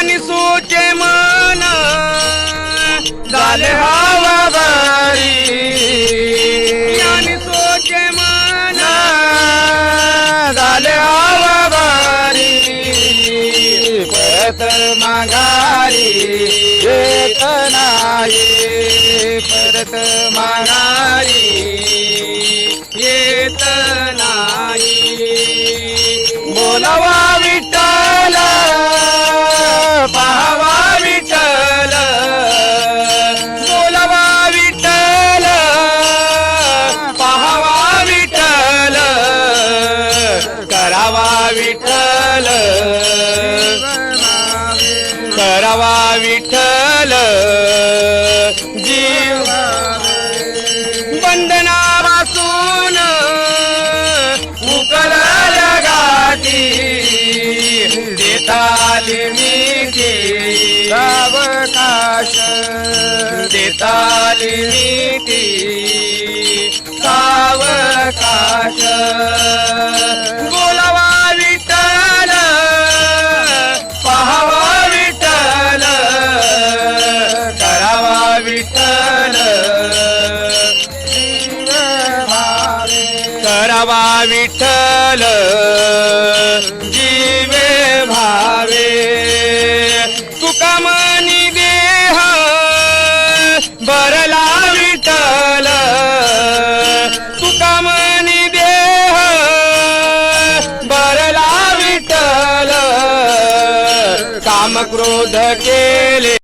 ज्ञानी सोचे मन झाले हवा बरी. ज्ञानी सोचे मन झाले हवा बरी. परत माघारी येत नाही. परत माघारी येत नाही. बोलावा विठ्ठल. करावा विठ्ठल. जीव. बंधनापासून उकलल्या जगाती देताली मिठी. सावकाश. देताली मिठी. सावकाश. करावा विठ्ठल जीवे भावे. तुका मनी देह बरला विठ्ठल. तुका देह बरला विठ्ठल. काम क्रोध केले